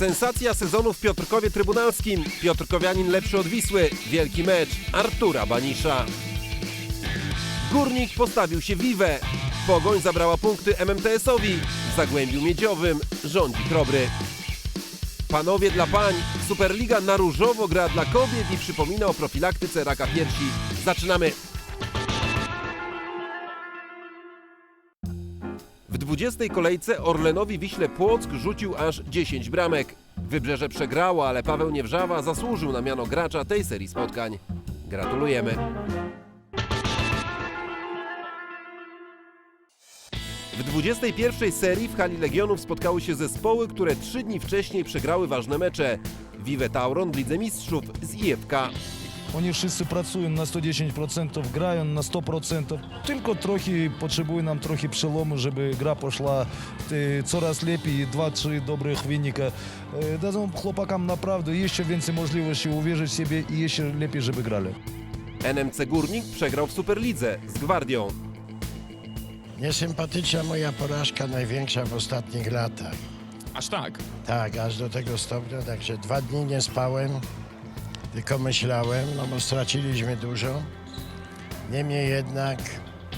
Sensacja sezonu w Piotrkowie Trybunalskim. Piotrkowianin lepszy od Wisły. Wielki mecz Artura Banisza. Górnik postawił się Vive. Pogoń zabrała punkty MMTS-owi. W Zagłębiu Miedziowym rządzi Krobry. Panowie dla pań. Superliga na różowo gra dla kobiet i przypomina o profilaktyce raka piersi. Zaczynamy. 20. kolejce Orlenowi Wiśle Płock rzucił aż 10 bramek. Wybrzeże przegrało, ale Paweł Niewrzawa zasłużył na miano gracza tej serii spotkań. Gratulujemy. W 21. serii w hali Legionów spotkały się zespoły, które trzy dni wcześniej przegrały ważne mecze. Vive Tauron w Lidze Mistrzów z IFK. Oni wszyscy pracują na 110%, grają na 100%. Tylko trochę potrzebuje nam trochę przełomu, żeby gra poszła e, coraz lepiej. Dwa, trzy dobrych wynika. E, Dadzą chłopakom naprawdę jeszcze więcej możliwości uwierzyć w siebie i jeszcze lepiej, żeby grali. NMC Górnik przegrał w Superlidze z Gwardią. Niesympatyczna moja porażka, największa w ostatnich latach. Aż tak. Tak, aż do tego stopnia, także dwa dni nie spałem, tylko myślałem, no bo straciliśmy dużo. Niemniej jednak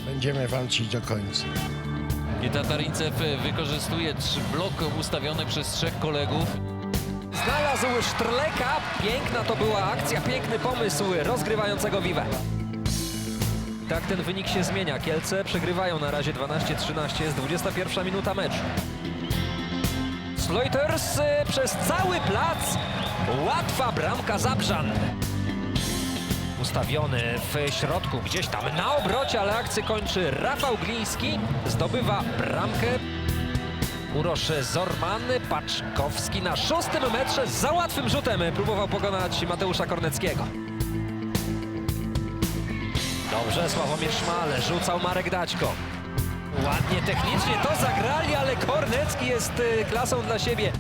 będziemy walczyć do końca. I Tatarincew wykorzystuje trzy blok ustawiony przez trzech kolegów. Znalazł Sztrleka. Piękna to była akcja, piękny pomysł rozgrywającego Vive. Tak ten wynik się zmienia. Kielce przegrywają na razie 12-13. Jest 21 minuta meczu. Sleuters y, przez cały plac. Łatwa bramka Zabrzan. Ustawiony w środku, gdzieś tam na obrocie, ale akcję kończy Rafał Gliński. Zdobywa bramkę. Urosz Zorman, Paczkowski na szóstym metrze za łatwym rzutem próbował pokonać Mateusza Korneckiego. Dobrze, Sławomir Szmal, rzucał Marek Daćko. Ładnie technicznie to zagrali, ale Kornecki jest y, klasą dla siebie.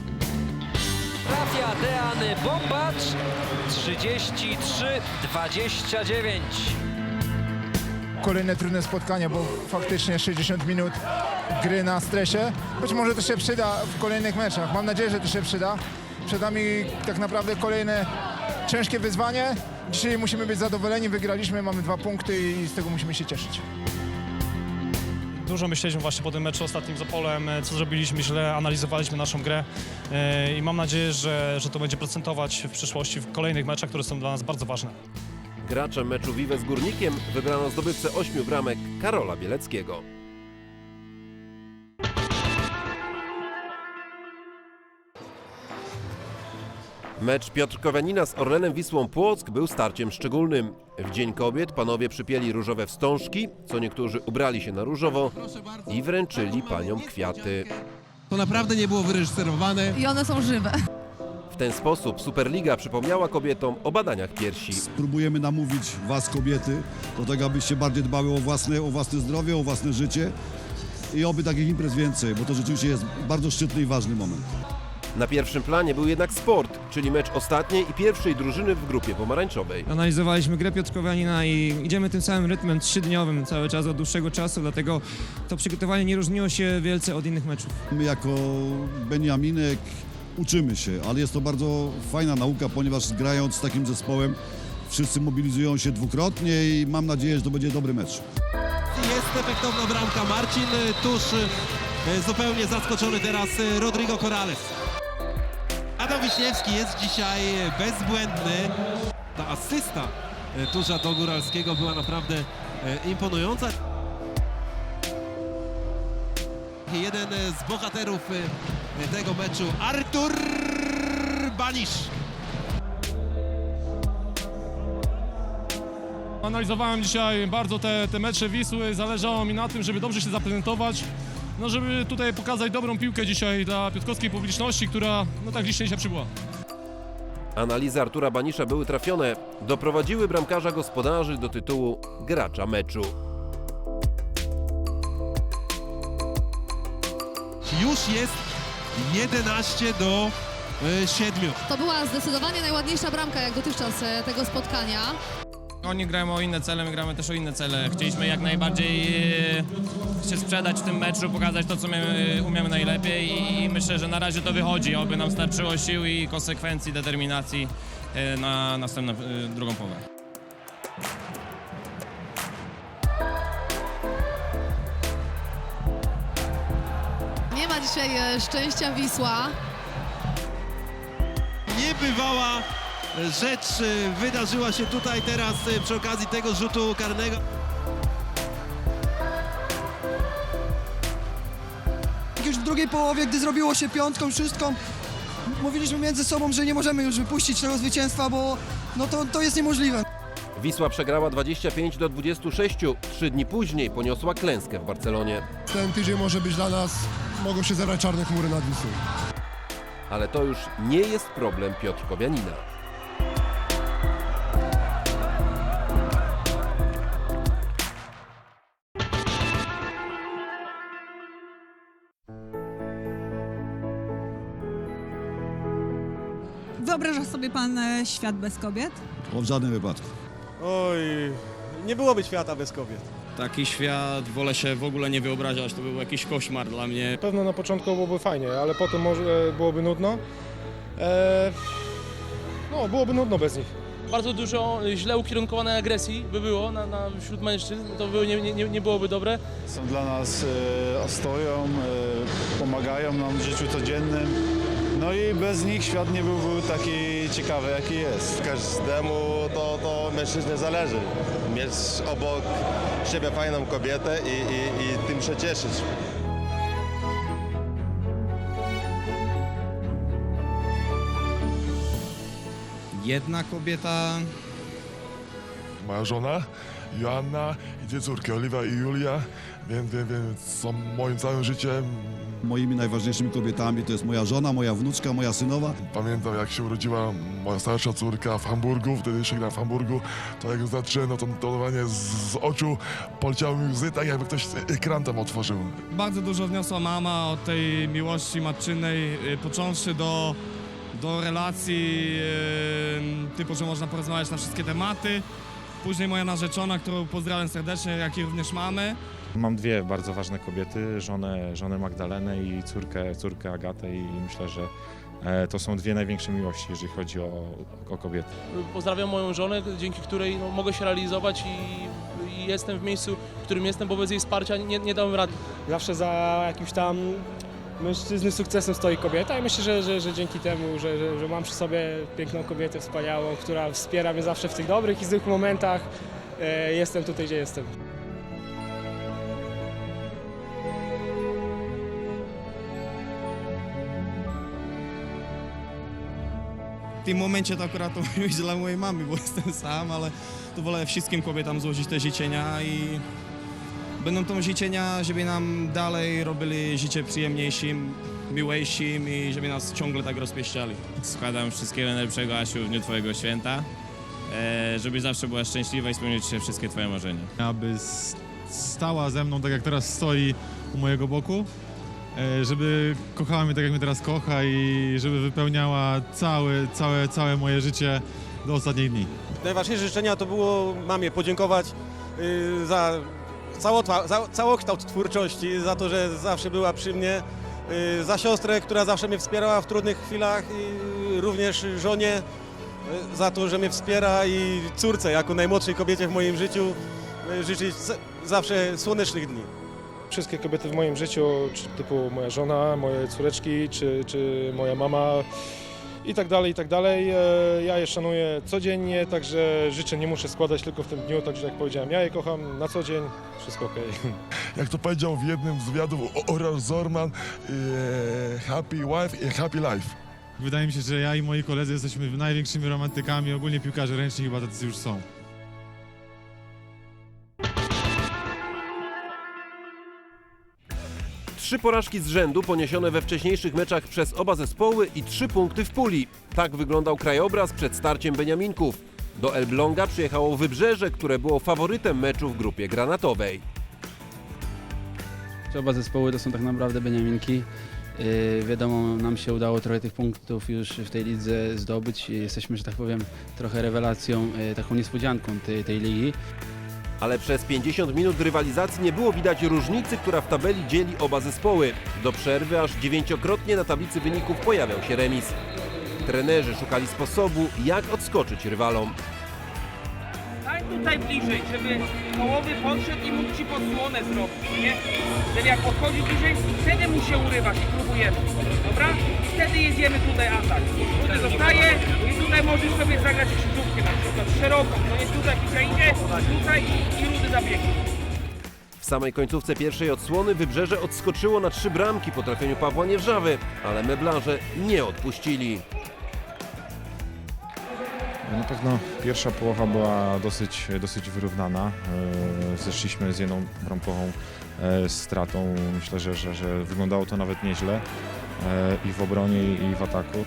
Trafia Dean Bombacz 33-29. kolejne trudne spotkania, bo faktycznie 60 minut gry na stresie. Być może to się przyda w kolejnych meczach. Mam nadzieję, że to się przyda. Przed nami tak naprawdę kolejne ciężkie wyzwanie. Dzisiaj musimy być zadowoleni, wygraliśmy, mamy dwa punkty i z tego musimy się cieszyć. Dużo myśleliśmy właśnie po tym meczu ostatnim z Opolem, e, co zrobiliśmy źle, analizowaliśmy naszą grę e, i mam nadzieję, że, że to będzie procentować w przyszłości w kolejnych meczach, które są dla nas bardzo ważne. Graczem meczu Vive z Górnikiem wybrano zdobywcę ośmiu bramek Karola Bieleckiego. Mecz Piotrkowianina z Orlenem Wisłą Płock był starciem szczególnym. W Dzień Kobiet panowie przypięli różowe wstążki, co niektórzy ubrali się na różowo i wręczyli paniom kwiaty. To naprawdę nie było wyreżyserowane. I one są żywe. W ten sposób Superliga przypomniała kobietom o badaniach piersi. Spróbujemy namówić was kobiety do tego, abyście bardziej dbały o własne, o własne zdrowie, o własne życie i oby takich imprez więcej, bo to rzeczywiście jest bardzo szczytny i ważny moment. Na pierwszym planie był jednak sport, czyli mecz ostatniej i pierwszej drużyny w grupie pomarańczowej. Analizowaliśmy grę Piotrkowianina i idziemy tym samym rytmem trzydniowym cały czas od dłuższego czasu, dlatego to przygotowanie nie różniło się wielce od innych meczów. My jako Beniaminek uczymy się, ale jest to bardzo fajna nauka, ponieważ grając z takim zespołem wszyscy mobilizują się dwukrotnie i mam nadzieję, że to będzie dobry mecz. Jest efektowna bramka. Marcin tuż y, zupełnie zaskoczony teraz y, Rodrigo Corrales. Adam Wiśniewski jest dzisiaj bezbłędny. Ta asysta y, Turza do Góralskiego była naprawdę y, imponująca. Jeden z bohaterów y, tego meczu, Artur Banisz. Analizowałem dzisiaj bardzo te, te mecze Wisły, zależało mi na tym, żeby dobrze się zaprezentować, no żeby tutaj pokazać dobrą piłkę dzisiaj dla piotrkowskiej publiczności, która no tak licznie się przybyła. Analizy Artura Banisza były trafione, doprowadziły bramkarza gospodarzy do tytułu gracza meczu. Już jest 11 do y, 7. To była zdecydowanie najładniejsza bramka jak dotychczas e, tego spotkania. Oni grają o inne cele, my gramy też o inne cele. Chcieliśmy jak najbardziej e, się sprzedać w tym meczu, pokazać to, co my e, umiemy najlepiej i myślę, że na razie to wychodzi. Oby nam starczyło sił i konsekwencji, determinacji e, na następną, drugą połowę. Nie ma dzisiaj szczęścia Wisła. Niebywała rzecz y, wydarzyła się tutaj teraz y, przy okazji tego rzutu karnego. Już w drugiej połowie, gdy zrobiło się piątką, szóstką, mówiliśmy między sobą, że nie możemy już wypuścić tego zwycięstwa, bo no to, to jest niemożliwe. Wisła przegrała 25 do 26. Trzy dni później poniosła klęskę w Barcelonie. Ten tydzień może być dla nas, mogą się zebrać czarne chmury nad Wisłą. Ale to już nie jest problem Piotrkowianina. Pan e, świat bez kobiet? O, w żadnym wypadku. Oj, nie byłoby świata bez kobiet. Taki świat wolę się w ogóle nie wyobrażać, to był jakiś koszmar dla mnie. Pewno na początku byłoby fajnie, ale potem może byłoby nudno. E, no, byłoby nudno bez nich. Bardzo dużo źle ukierunkowanej agresji by było na, na, wśród mężczyzn, to by nie, nie, nie byłoby dobre. Są dla nas e, ostoją, e, pomagają nam w życiu codziennym. No i bez nich świat nie byłby taki ciekawy, jaki jest. Każdemu to, to mężczyźnie zależy. Mieć obok siebie fajną kobietę i, i, i tym się cieszyć. Jedna kobieta Moja żona, Joanna i dwie córki, Oliwia i Julia, więc, więc, więc są moim całym życiem. Moimi najważniejszymi kobietami to jest moja żona, moja wnuczka, moja synowa. Pamiętam jak się urodziła moja starsza córka w Hamburgu, wtedy jeszcze grałem w Hamburgu, to jak zacząłem no to tonowanie z, z oczu poleciały mi łzy, tak jakby ktoś ekran tam otworzył. Bardzo dużo wniosła mama od tej miłości matczynej, y, począwszy do, do relacji y, typu, że można porozmawiać na wszystkie tematy. Później moja narzeczona, którą pozdrawiam serdecznie, jak i również mamy. Mam dwie bardzo ważne kobiety, żonę, żonę Magdalenę i córkę, córkę Agatę i myślę, że e, to są dwie największe miłości, jeżeli chodzi o, o kobiety. Pozdrawiam moją żonę, dzięki której no, mogę się realizować i, i jestem w miejscu, w którym jestem, bo bez jej wsparcia nie, nie dałem rady. Zawsze za jakimś tam mężczyzny sukcesem stoi kobieta i myślę, że, że, że dzięki temu, że, że, że mam przy sobie piękną kobietę wspaniałą, która wspiera mnie zawsze w tych dobrych i złych momentach, e, jestem tutaj, gdzie jestem. W tym momencie to akurat to mówić dla mojej mamy, bo jestem sam, ale to wolę wszystkim kobietom złożyć te życzenia i będą to życzenia, żeby nam dalej robili życie przyjemniejszym, miłejszym i żeby nas ciągle tak rozpieściali. Składam wszystkiego najlepszego, Asiu, w dniu Twojego święta, e, żebyś zawsze była szczęśliwa i spełnić się wszystkie Twoje marzenia. Aby stała ze mną tak jak teraz stoi u mojego boku, żeby kochała mnie tak jak mnie teraz kocha i żeby wypełniała całe, całe, całe moje życie do ostatnich dni. Najważniejsze życzenia to było mamie podziękować y, za, całotwa, za całokształt twórczości, za to, że zawsze była przy mnie, y, za siostrę, która zawsze mnie wspierała w trudnych chwilach również żonie y, za to, że mnie wspiera i córce jako najmłodszej kobiecie w moim życiu życzyć zawsze słonecznych dni. Wszystkie kobiety w moim życiu, czy typu moja żona, moje córeczki, czy, czy moja mama i tak dalej, i tak dalej. E, Ja je szanuję codziennie, także życzę nie muszę składać tylko w tym dniu, także jak powiedziałem, ja je kocham na co dzień, wszystko okej. Jak to powiedział w jednym z wywiadów Oral Zorman, e, happy wife i happy life. Wydaje mi się, że ja i moi koledzy jesteśmy największymi romantykami, ogólnie piłkarze ręczni chyba tacy już są. Trzy porażki z rzędu poniesione we wcześniejszych meczach przez oba zespoły i trzy punkty w puli. Tak wyglądał krajobraz przed starciem Beniaminków. Do Elbląga przyjechało Wybrzeże, które było faworytem meczu w grupie granatowej. Oba zespoły to są tak naprawdę Beniaminki. Yy, wiadomo, nam się udało trochę tych punktów już w tej lidze zdobyć. Jesteśmy, że tak powiem, trochę rewelacją, yy, taką niespodzianką tej, tej ligi. Ale przez 50 minut rywalizacji nie było widać różnicy, która w tabeli dzieli oba zespoły. Do przerwy aż dziewięciokrotnie na tablicy wyników pojawiał się remis. Trenerzy szukali sposobu, jak odskoczyć rywalom. Daj tutaj bliżej, żeby połowy podszedł i mógł ci podsłonę zrobić, nie? Żeby jak podchodzi bliżej, wtedy mu się urywać i próbujemy. Dobra? I wtedy jedziemy tutaj atak. Tutaj zostaje i tutaj możesz sobie zagrać krzyżówkę na przykład szeroką. No jest tutaj piłka idzie, tutaj i rudy zabiegnie. W samej końcówce pierwszej odsłony Wybrzeże odskoczyło na trzy bramki po trafieniu Pawła Niewrzawy, ale meblarze nie odpuścili. Na pewno pierwsza połowa była dosyć, dosyć wyrównana. E, Zeszliśmy z jedną bramkową e, stratą. Myślę, że, że, że wyglądało to nawet nieźle e, i w obronie, i w ataku.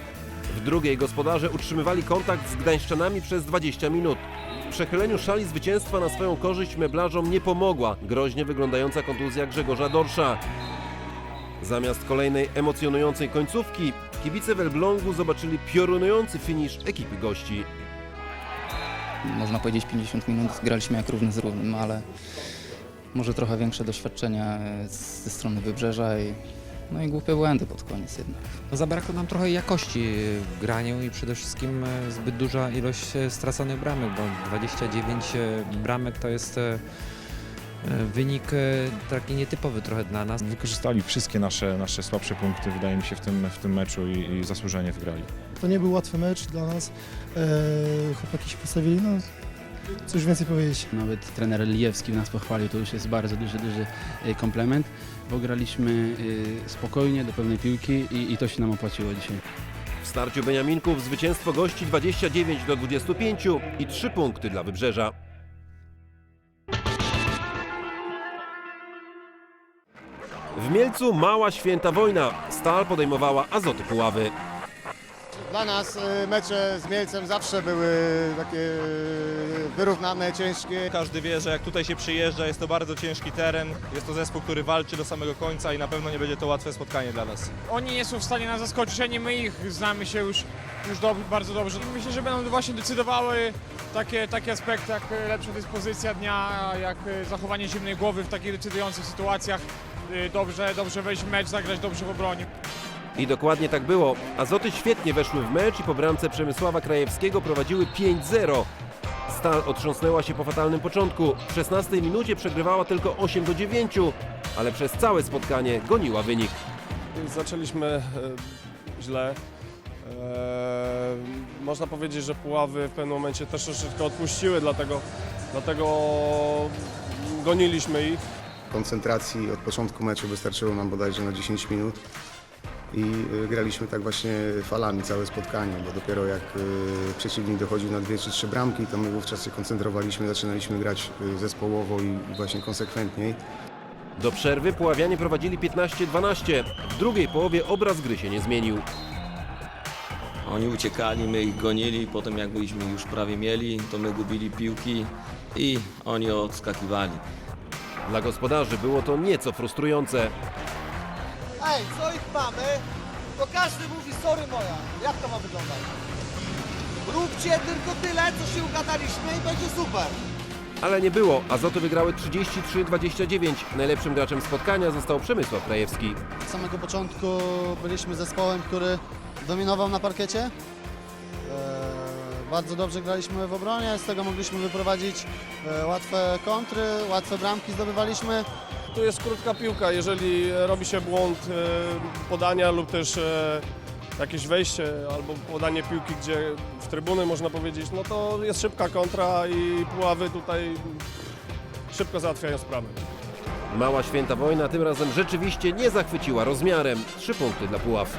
W drugiej gospodarze utrzymywali kontakt z Gdańszczanami przez 20 minut. W przechyleniu szali zwycięstwa na swoją korzyść meblarzom nie pomogła groźnie wyglądająca kontuzja Grzegorza Dorsza. Zamiast kolejnej emocjonującej końcówki, kibice w Elblągu zobaczyli piorunujący finisz ekipy gości. Można powiedzieć 50 minut graliśmy jak równy z równym, ale może trochę większe doświadczenia e, ze strony Wybrzeża i, no i głupie błędy pod koniec jednak. No, zabrakło nam trochę jakości w graniu i przede wszystkim e, zbyt duża ilość e, straconych bramek, bo 29 e, bramek to jest wynik taki nietypowy trochę dla nas. Wykorzystali wszystkie nasze, nasze słabsze punkty, wydaje mi się, w tym, w tym meczu i, i zasłużenie wygrali. To nie był łatwy mecz dla nas. E, chłopaki się postawili, no cóż więcej powiedzieć. Nawet trener Lijewski nas pochwalił, to już jest bardzo duży, duży komplement, bo graliśmy e, spokojnie do pewnej piłki i, i to się nam opłaciło dzisiaj. W starciu Beniaminków zwycięstwo gości 29 do 25 i 3 punkty dla Wybrzeża. W Mielcu mała święta wojna. Stal podejmowała Azoty Puławy. Dla nas y, mecze z Mielcem zawsze były takie y, wyrównane, ciężkie. Każdy wie, że jak tutaj się przyjeżdża, jest to bardzo ciężki teren. Jest to zespół, który walczy do samego końca i na pewno nie będzie to łatwe spotkanie dla nas. Oni nie są w stanie nas zaskoczyć, ani my ich znamy się już, już dob- bardzo dobrze. Myślę, że będą właśnie decydowały takie, takie aspekty jak lepsza dyspozycja dnia, jak zachowanie zimnej głowy w takich decydujących sytuacjach. E, Dobrze, dobrze wejść w mecz, zagrać dobrze w obronie. I dokładnie tak było. Azoty świetnie weszły w mecz i po bramce Przemysława Krajewskiego prowadziły 5-0. Stal otrząsnęła się po fatalnym początku. W 16 minucie przegrywała tylko 8 do 9, ale przez całe spotkanie goniła wynik. Zaczęliśmy e, źle. E, można powiedzieć, że Puławy w pewnym momencie też troszeczkę odpuściły, dlatego, dlatego goniliśmy ich. Koncentracji od początku meczu wystarczyło nam bodajże na 10 minut i y, graliśmy tak właśnie falami całe spotkanie, bo dopiero jak y, przeciwnik dochodził na dwie czy trzy bramki, to my wówczas się koncentrowaliśmy, zaczynaliśmy grać y, zespołowo i i właśnie konsekwentniej. Do przerwy Puławianie prowadzili 15-12. W drugiej połowie obraz gry się nie zmienił. Oni uciekali, my ich gonili, potem jak byliśmy już prawie mieli, to my gubili piłki i oni odskakiwali. Dla gospodarzy było to nieco frustrujące. Ej, co ich mamy? To każdy mówi sorry moja. Jak to ma wyglądać? Róbcie tylko tyle, co się ugadaliśmy i będzie super. Ale nie było. Azoty wygrały 33-29. Najlepszym graczem spotkania został Przemysław Krajewski. Od samego początku byliśmy zespołem, który dominował na parkiecie. Eee, bardzo dobrze graliśmy w obronie, z tego mogliśmy wyprowadzić e, łatwe kontry, łatwe bramki zdobywaliśmy. Tu jest krótka piłka, jeżeli robi się błąd e, podania lub też e, jakieś wejście albo podanie piłki, gdzie w trybuny można powiedzieć, no to jest szybka kontra i Puławy tutaj szybko załatwiają sprawę. Mała święta wojna tym razem rzeczywiście nie zachwyciła rozmiarem. Trzy punkty dla Puław.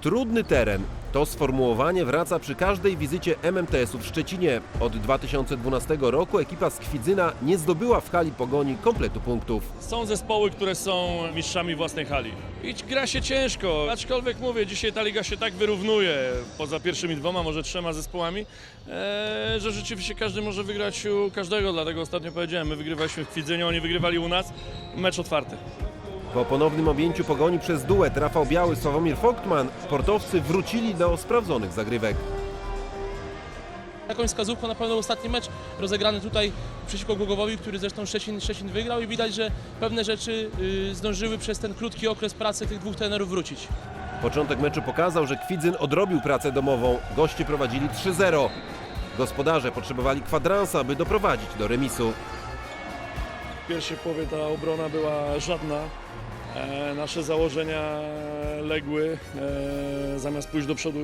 Trudny teren. To sformułowanie wraca przy każdej wizycie MMTS-u w Szczecinie. Od 2012 roku ekipa z Kwidzyna nie zdobyła w hali Pogoni kompletu punktów. Są zespoły, które są mistrzami własnej hali. I gra się ciężko, aczkolwiek mówię, dzisiaj ta liga się tak wyrównuje, poza pierwszymi dwoma, może trzema zespołami, e, że rzeczywiście każdy może wygrać u każdego, dlatego ostatnio powiedziałem, my wygrywaliśmy w Kwidzynie, oni wygrywali u nas, mecz otwarty. Po ponownym objęciu Pogoni przez duet Rafał Biały, Sławomir Fogtman, sportowcy wrócili do sprawdzonych zagrywek. Jakąś wskazówką na pewno ostatni mecz rozegrany tutaj przeciwko Głogowowi, który zresztą Szczecin, Szczecin wygrał i widać, że pewne rzeczy y, zdążyły przez ten krótki okres pracy tych dwóch trenerów wrócić. Początek meczu pokazał, że Kwidzyn odrobił pracę domową. Goście prowadzili 3-0. Gospodarze potrzebowali kwadransa, by doprowadzić do remisu. W pierwszej połowie ta obrona była żadna. E, nasze założenia legły. E, zamiast pójść do przodu,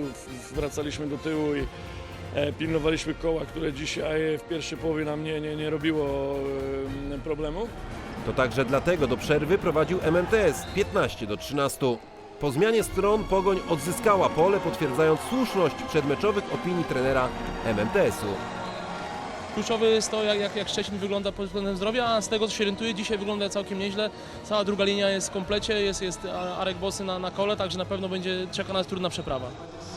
wracaliśmy do tyłu i e, pilnowaliśmy koła, które dzisiaj w pierwszej połowie nam nie, nie, nie robiło problemu. To także dlatego do przerwy prowadził MMTS 15 do 13. Po zmianie stron Pogoń odzyskała pole, potwierdzając słuszność przedmeczowych opinii trenera MMTS-u. Kluczowe jest to, jak, jak, jak Szczecin wygląda pod względem zdrowia, a z tego co się orientuję, dzisiaj wygląda całkiem nieźle. Cała druga linia jest w komplecie, jest, jest Arek Bosy na, na kole, także na pewno będzie czeka nas trudna przeprawa.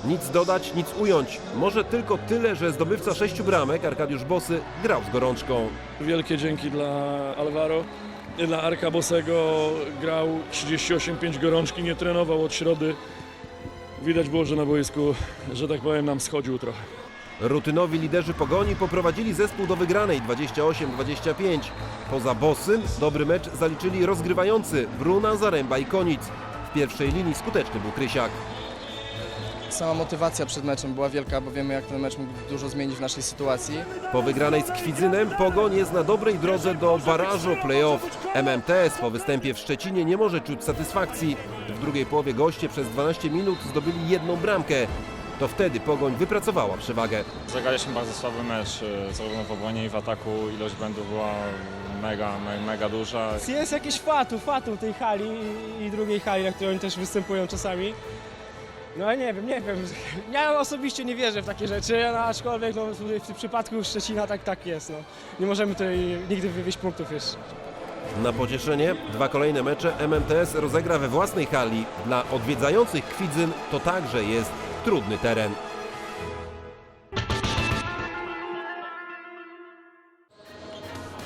Nic dodać, nic ująć. Może tylko tyle, że zdobywca sześciu bramek, Arkadiusz Bosy, grał z gorączką. Wielkie dzięki dla Alvaro, dla Arka Bosego. Grał 38-5 gorączki, nie trenował od środy. Widać było, że na boisku, że tak powiem, nam schodził trochę. Rutynowi liderzy Pogoni poprowadzili zespół do wygranej 28-25. Poza Bosym dobry mecz zaliczyli rozgrywający Bruna, Zaręba i Konic. W pierwszej linii skuteczny był Krysiak. Sama motywacja przed meczem była wielka, bo wiemy jak ten mecz mógł dużo zmienić w naszej sytuacji. Po wygranej z Kwidzynem Pogoń jest na dobrej drodze do barażu play-off. MMTS po występie w Szczecinie nie może czuć satysfakcji. W drugiej połowie goście przez 12 minut zdobyli jedną bramkę. To wtedy Pogoń wypracowała przewagę. Zagraliśmy bardzo słaby mecz, e, zarówno w obronie i w ataku. Ilość błędów była mega, me- mega duża. Jest jakiś fatu, fatu tej hali i- i drugiej hali, na której oni też występują czasami. No ale nie wiem, nie wiem. Ja osobiście nie wierzę w takie rzeczy, no, aczkolwiek no, w tym przypadku Szczecina tak, tak jest. No. Nie możemy tutaj nigdy wywieźć punktów jeszcze. Na pocieszenie dwa kolejne mecze MMTS rozegra we własnej hali. Dla odwiedzających Kwidzyn to także jest trudny teren.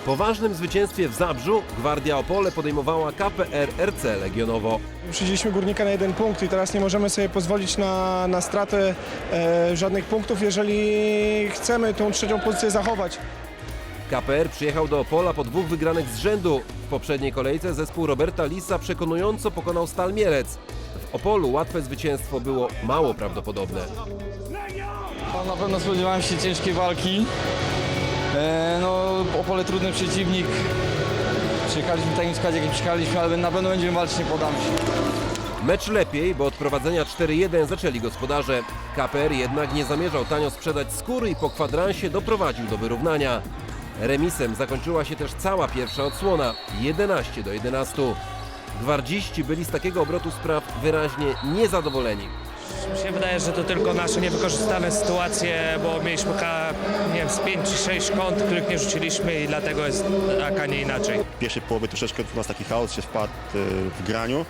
Po ważnym zwycięstwie w Zabrzu Gwardia Opole podejmowała KPR RC Legionowo. Przyjęliśmy górnika na jeden punkt i teraz nie możemy sobie pozwolić na, na stratę e, żadnych punktów, jeżeli chcemy tą trzecią pozycję zachować. KPR przyjechał do Opola po dwóch wygranych z rzędu. W poprzedniej kolejce zespół Roberta Lisa przekonująco pokonał Stal Mielec. Opolu łatwe zwycięstwo było mało prawdopodobne. No, na pewno spodziewałem się ciężkiej walki. E, no, Opole trudny przeciwnik. Przyjechaliśmy w takim składzie, jaki przyjechaliśmy, ale na pewno będziemy walczyć, nie podam się. Mecz lepiej, bo od prowadzenia 4-1 zaczęli gospodarze. KPR jednak nie zamierzał tanio sprzedać skóry i po kwadransie doprowadził do wyrównania. Remisem zakończyła się też cała pierwsza odsłona 11 do 11. Gwardziści byli z takiego obrotu spraw wyraźnie niezadowoleni. Mi się wydaje, że to tylko nasze niewykorzystane sytuacje, bo mieliśmy ka, nie wiem, z 5 czy 6 kąt, których nie rzuciliśmy i dlatego jest tak, a nie inaczej. W pierwszej połowie troszeczkę u nas taki chaos się wpadł e, w graniu.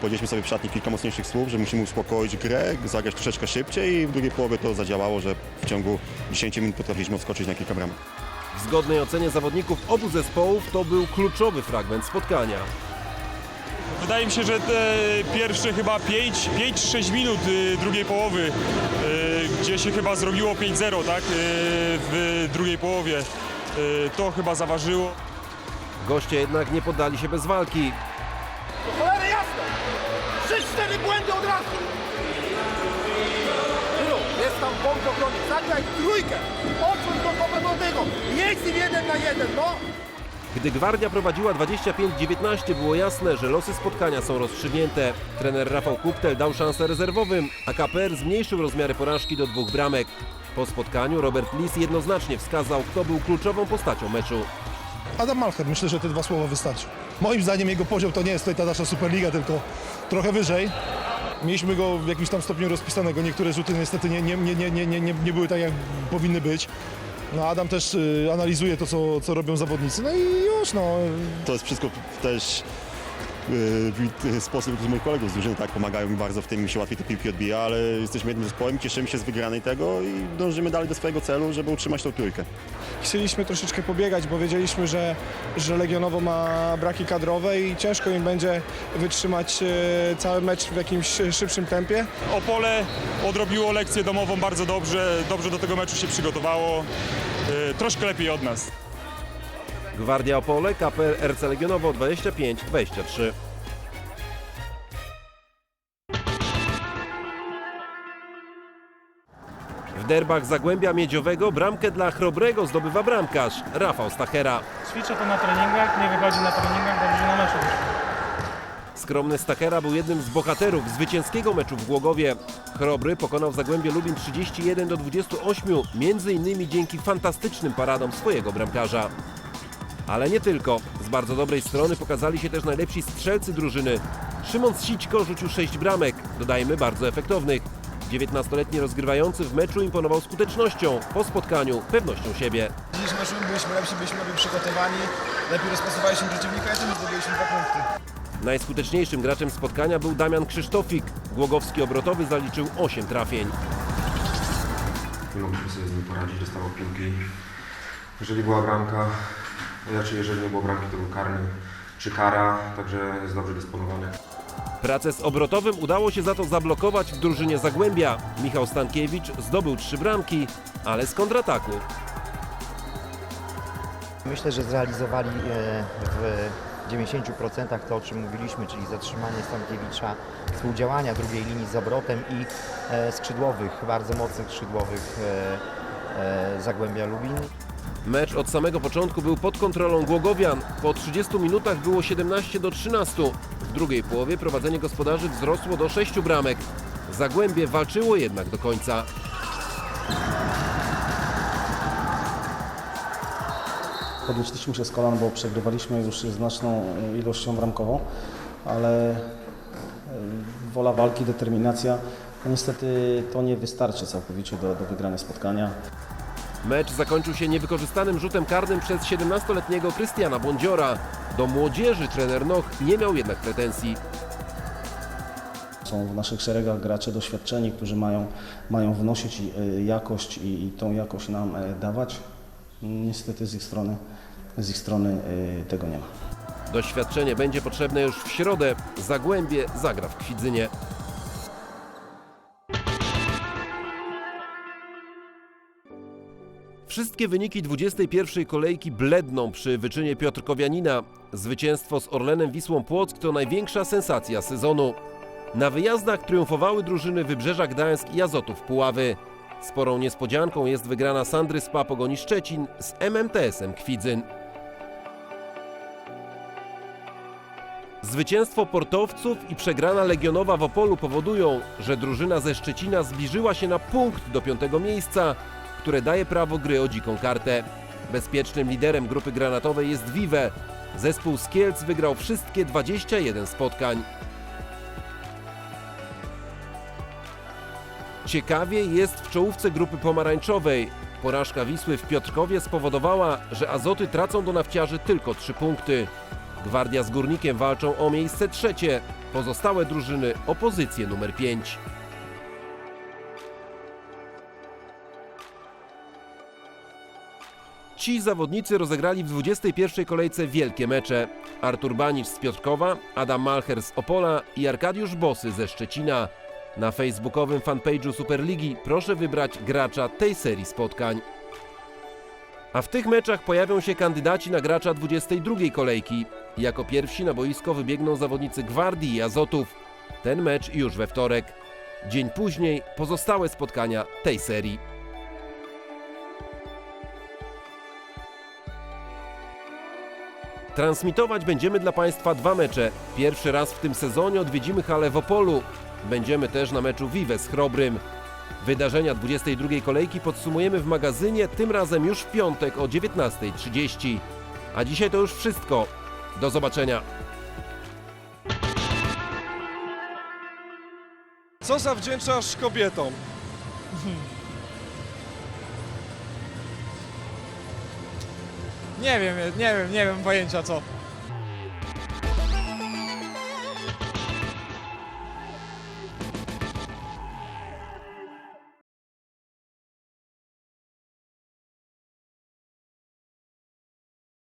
Powiedzieliśmy sobie w szatni kilka mocniejszych słów, że musimy uspokoić grę, zagrać troszeczkę szybciej i w drugiej połowie to zadziałało, że w ciągu 10 minut potrafiliśmy odskoczyć na kilka bramek. W zgodnej ocenie zawodników obu zespołów to był kluczowy fragment spotkania. Wydaje mi się, że te pierwsze chyba 5-6 minut y, drugiej połowy, y, gdzie się chyba zrobiło 5-0 tak, y, w drugiej połowie, to chyba zaważyło. Goście jednak nie poddali się bez walki. Cholery jasne! Trzy, cztery błędy od razu! Tylu, jest tam bąk w obronie. Zagraj trójkę! Odsuń do z nim jeden na jeden, no! Gdy Gwardia prowadziła 25-19 było jasne, że losy spotkania są rozstrzygnięte. Trener Rafał Kuptel dał szansę rezerwowym, a KPR zmniejszył rozmiary porażki do dwóch bramek. Po spotkaniu Robert Lis jednoznacznie wskazał, kto był kluczową postacią meczu. Adam Malcher, myślę, że te dwa słowa wystarczy. Moim zdaniem jego poziom to nie jest tutaj ta nasza Superliga, tylko trochę wyżej. Mieliśmy go w jakimś tam stopniu rozpisanego. Niektóre rzuty niestety nie, nie, nie, nie, nie, nie, nie, były tak, jak powinny być. No Adam też y, analizuje to, co, co robią zawodnicy. No i już, no. To jest wszystko też yy, sposób z moich kolegów z drużyny, tak, pomagają mi bardzo w tym, mi się łatwiej te piłki odbija, ale jesteśmy jednym zespołem, cieszymy się z wygranej tego i dążymy dalej do swojego celu, żeby utrzymać tą trójkę. Chcieliśmy troszeczkę pobiegać, bo wiedzieliśmy, że, że Legionowo ma braki kadrowe i ciężko im będzie wytrzymać e, cały mecz w jakimś szybszym tempie. Opole odrobiło lekcję domową bardzo dobrze, dobrze do tego meczu się przygotowało, y, troszkę lepiej od nas. Gwardia Opole, KPR RC Legionowo 25-23. W derbach Zagłębia Miedziowego bramkę dla Chrobrego zdobywa bramkarz Rafał Stachera. Ćwiczę to na treningach, nie wychodzi na treningach, dobrze na meczu. Skromny Stachera był jednym z bohaterów zwycięskiego meczu w Głogowie. Chrobry pokonał Zagłębie Lubin 31 do 28, między innymi dzięki fantastycznym paradom swojego bramkarza. Ale nie tylko. Z bardzo dobrej strony pokazali się też najlepsi strzelcy drużyny. Szymon Sićko rzucił 6 bramek, dodajmy bardzo efektownych. 19-letni rozgrywający w meczu imponował skutecznością, po spotkaniu pewnością siebie. Dziś meczu byliśmy lepsi, byliśmy lepiej przygotowani, lepiej rozpasowaliśmy przeciwnika i tym zdobyliśmy dwa punkty. Najskuteczniejszym graczem spotkania był Damian Krzysztofik. Głogowski obrotowy zaliczył 8 trafień. Nie mogliśmy sobie z nim poradzić, dostawał piłki. Jeżeli była bramka, raczej jeżeli nie było bramki, to był karny czy kara, także jest dobrze dysponowany. Pracę z obrotowym udało się za to zablokować w drużynie Zagłębia. Michał Stankiewicz zdobył trzy bramki, ale z kontrataku. Myślę, że zrealizowali e, w 90% to, o czym mówiliśmy, czyli zatrzymanie Stankiewicza, współdziałania drugiej linii z obrotem i e, skrzydłowych, bardzo mocnych skrzydłowych e, Zagłębia Lubin. Mecz od samego początku był pod kontrolą Głogowian. Po 30 minutach było 17 do 13. W drugiej połowie prowadzenie gospodarzy wzrosło do 6 bramek. Zagłębie walczyło jednak do końca. Podnieśliśmy się z kolan, bo przegrywaliśmy już znaczną ilością bramkową, ale e, wola walki, determinacja, no niestety to nie wystarczy całkowicie do, do wygrania spotkania. Mecz zakończył się niewykorzystanym rzutem karnym przez 17-letniego Krystiana Błądziora. Do młodzieży trener Noch nie miał jednak pretensji. Są w naszych szeregach gracze doświadczeni, którzy mają, mają wnosić e, jakość i, i tą jakość nam e, dawać. Niestety z ich strony, z ich strony e, tego nie ma. Doświadczenie będzie potrzebne już w środę. Zagłębie zagra w Kwidzynie. Wszystkie wyniki 21. kolejki bledną przy wyczynie Piotrkowianina. Zwycięstwo z Orlenem Wisłą Płock to największa sensacja sezonu. Na wyjazdach triumfowały drużyny Wybrzeża Gdańsk i Azotów Puławy. Sporą niespodzianką jest wygrana Sandry Spa Pogoni Szczecin z MMTS-em Kwidzyn. Zwycięstwo portowców i przegrana Legionowa w Opolu powodują, że drużyna ze Szczecina zbliżyła się na punkt do piątego miejsca, które daje prawo gry o dziką kartę. Bezpiecznym liderem grupy granatowej jest Vive. Zespół z Kielc wygrał wszystkie 21 spotkań. Ciekawie jest w czołówce grupy pomarańczowej. Porażka Wisły w Piotrkowie spowodowała, że Azoty tracą do nawciarzy tylko 3 punkty. Gwardia z Górnikiem walczą o miejsce trzecie, pozostałe drużyny o pozycję numer 5. Ci zawodnicy rozegrali w 21. kolejce wielkie mecze. Artur Banicz z Piotrkowa, Adam Malcher z Opola i Arkadiusz Bosy ze Szczecina. Na facebookowym fanpage'u Superligi proszę wybrać gracza tej serii spotkań. A w tych meczach pojawią się kandydaci na gracza 22 kolejki. Jako pierwsi na boisko wybiegną zawodnicy Gwardii i Azotów. Ten mecz już we wtorek. Dzień później pozostałe spotkania tej serii. Transmitować będziemy dla Państwa dwa mecze. Pierwszy raz w tym sezonie odwiedzimy halę w Opolu. Będziemy też na meczu Vive z Chrobrym. Wydarzenia 22 kolejki podsumujemy w magazynie, tym razem już w piątek o 19.30. A dzisiaj to już wszystko. Do zobaczenia. Co zawdzięczasz kobietom? Nie wiem, nie wiem, nie wiem pojęcia co.